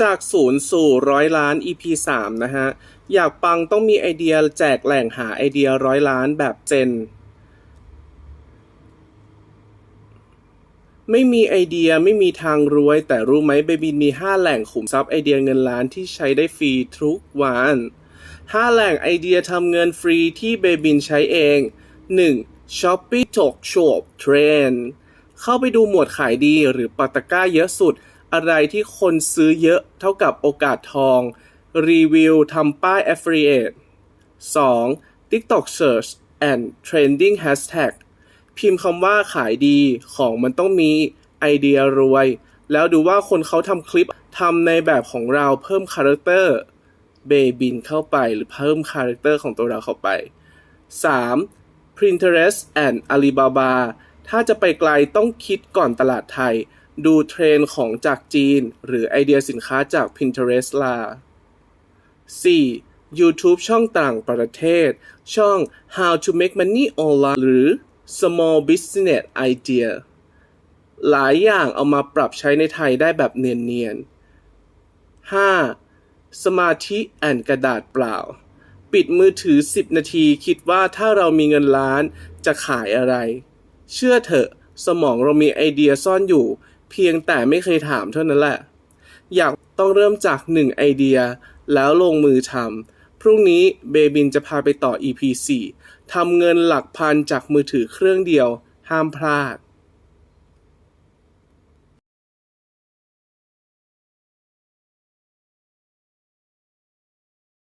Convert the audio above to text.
จากศูนย์สู่ร้อยล้าน EP 3 นะฮะ อยากปังต้องมีไอเดียแจกแหล่งหาไอเดียร้อยล้านแบบเจน ไม่มีไอเดียไม่มีทางรวย แต่รู้ไหมเบบินมี 5 แหล่งขุมทรัพย์ไอเดียเงินล้านที่ใช้ได้ฟรีทุกวัน 5 แหล่งไอเดียทำเงินฟรีที่เบบินใช้เอง 1. Shopee Talk Shop Trend เข้าไปดูหมวดขายดีหรือปัตตะก้าเยอะสุด อะไรที่คนซื้อเยอะเท่ากับโอกาสทอง รีวิวทำป้าย Affiliate 2. TikTok Search and Trending Hashtag พิมพ์คำว่าขายดีของมันต้องมีไอเดียรวย แล้วดูว่าคนเขาทำคลิปทำในแบบของเราเพิ่มคาแรคเตอร์เบบินเข้าไปหรือเพิ่มคาแรคเตอร์ของตัวเราเข้าไป 3. Pinterest and Alibaba ถ้าจะไปไกลต้องคิดก่อนตลาดไทย ดูเทรนด์ของจากจีน หรือไอเดียสินค้าจาก Pinterest ล่ะ 4. YouTube ช่องต่างประเทศ ช่อง How to Make Money Online หรือ Small Business Idea หลายอย่างเอามาปรับใช้ในไทยได้แบบเนียนๆ 5. สมาธิแอนกระดาษเปล่า ปิดมือถือ 10 นาทีคิดว่าถ้าเรามีเงินล้านจะขายอะไร เชื่อเถอะ สมองเรามีไอเดียซ่อนอยู่ เพียงแต่ไม่เคยถามเท่านั้นแหละ อยากต้องเริ่มจากหนึ่งไอเดีย แล้วลงมือทำพรุ่งนี้เบบินจะพาไปต่อ EP 4ทำเงินหลักพันจากมือถือเครื่องเดียว ห้ามพลาด